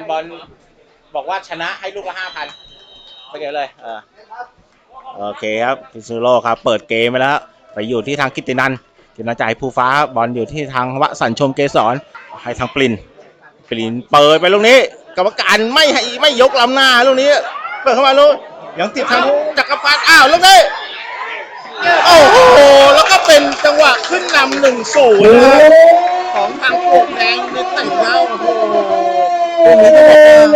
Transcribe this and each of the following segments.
นบอลบอกว่าชนะให้ลูกละห้าพันไปเดี๋ยวเลยเออโอเคครับพิซูโร่ครับ เปิดเกมไปแล้ว ไปอยู่ที่ทางกิตินันกิตินันจ่ายภูฟ้าบอลอยู่ที่ทางวสันชมเกสรให้ทางปลินปลินเปิดไปลูกนี้ กรรมการไม่ให้ไม่ยกลำหน้าลูกนี้ เปิดเข้ามาลูกยังติดทางจักรพันอ้าวลูกนี้โอ้โหแล้วก็เป็นจังหวะขึ้นนำหนึ่งศูนย์ของทางปกแดงในแต่งแล้วโอ้โห นี้ต้องบอกว่า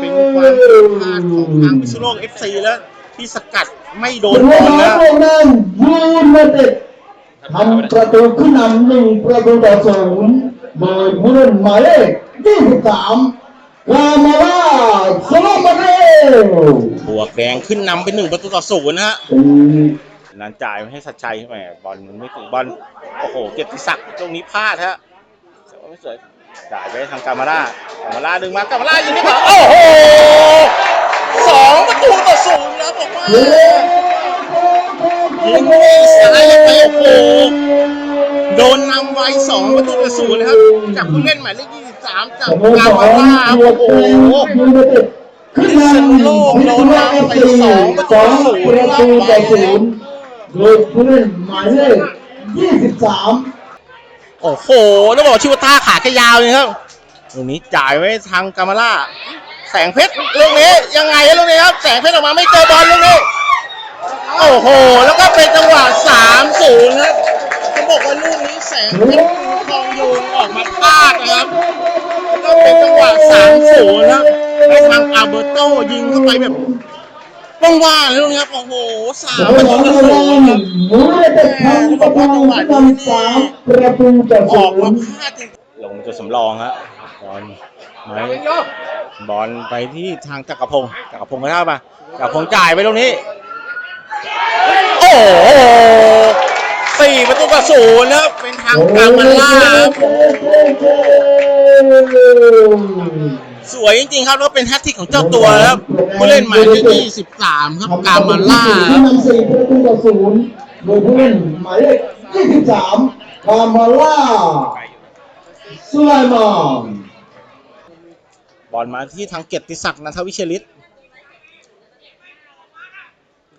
เป็นความผิดพลาดของทางพิษณุโลกเอฟซีแล้วที่สกัดไม่โดนบนอลแล้นะวนั้นยูนเต็ดทำประตูขึ้นนำหนึ่งประตูต่อศูนย์โดยผู้เล่นหมายเลข23กามาลาสโลมาเรลบวกแดงขึ้นนำเป็นหนึ่งประตูต่อศูนย์นะฮะนันจ่ายมาให้สัจชัยแหมบอลไม่ถึงบอลโอ้โห เกียรติศักดิ์ตรงนี้พลาดฮะด่าไม่สวยจ่ายไปทางกามาล่า กามาล่าดึงมากามาล่ายิงดีกว่าโอ้โหสองประตูต่อศูนย์นะบอกว่ายิงไม่ซ้ายแล้วไปโอ้โหโดนนำไว้สองประตูต่อศูนย์เลยครับจากผู้เล่นหมายเลข23จากสโมสการมาล่าบวโอ้กโหแดงยูไนเต็ดขึ้นนำหนึ่งพิษณุโลกเอฟซีสองประตูต่อศูนย์โดยผู้เล่นหมายเลข23โอ้โหต้องบอกชื่อว่าท่าขาแค่ยาวเลยครับ ตรงนี้จ่ายไว้ทางกามาล่า แสงเพชรลูกนี้ยังไงลูกนี้ครับ แสงเพชรออกมาไม่เจอบอลลูกนี้โอ้โห แล้วก็เป็นจังหวะสามศูนย์ครับเขาบอกว่าลูกนี้แสงเพชรทองยูงออกมาพลาดนะครับแล้วก็เป็นจังหวะสามศูนย์ครับให้ทางอาเบอร์โตยิงเข้าไปแบบว่างๆเลยลูกนี้ครับโอ้โหสามโดปยระหตูลังต่อเวศูลานย์ครับหมูได้เป็นทำประตูนำสามประตูต่ออศูอกมานย์พลาดจริงลงตัวสำรองฮะ บอลไหมบอลไปที่ทางจักรพงศ์จักรพงศ์ก็เข้ามาจักรพงศ์จ่ายไปตรงนี้ โอ้โหสี่ประตูต่อศูนย์นะครับเป็นทางกามาล่าครับสวยจริงๆครับแล้วเป็นแฮตทริกของเจ้าตัวนะครับผู้เล่นหมายเลข23ครับกามาล่าคที่รับนำสี่ประตูต่อศูนย์โดยผู้เล่นหมายเลข23กามาล่าสุไลมาน บอลมาที่ทางเกียรติศักดิ์นัทวิเชยริต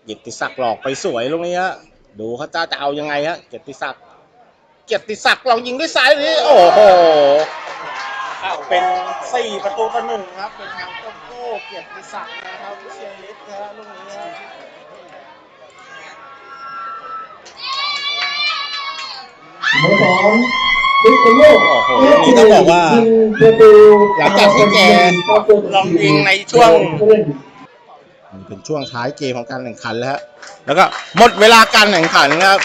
เกียรติศักดิ์หลอกไปสวยลูกนี้ฮะดูเขาจะจะเอายังไงฮะเกียรติศักดิ์เกียรติศักดิ์เรายิงด้วยซ้ายนี้โอ้โหเป็นสี่ประตูต่อหนึ่งครับ เป็นทางโกโก้เกียรติศักดิ์นะครับวิเชียรฤทธิ์นะฮะลูกนี้ฮะสโมสรพิษณุ โลกโอ้โหลูกนี้ต้องบอกว่ายิงประตูหลังจากที่แกลองยิงในช่วงมันเป็นช่วงท้ายเกมของการแข่งขันแล้วฮะแล้วก็หมดเวลาการแข่งขันครับ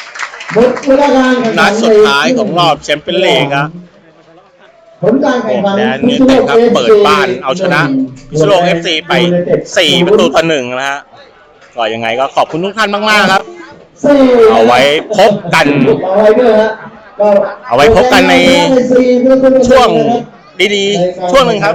หมดเวลาการแข่งขันัดสุดท้ายของรอบแชมเปี้ยนลีกครับผลการแข่งขันแดนนี้เป็นครับเปิดบ้านเอาชนะพิษณุโลกเอฟซีไป4ประตูต่อหนึ่งนะฮะก็ยังไงก็ขอบคุณทุกท่านมากๆครับสี่เอาไว้พบกัน เอาไว้พบกันในช่วงดีๆ ช่วงหนึ่งครับ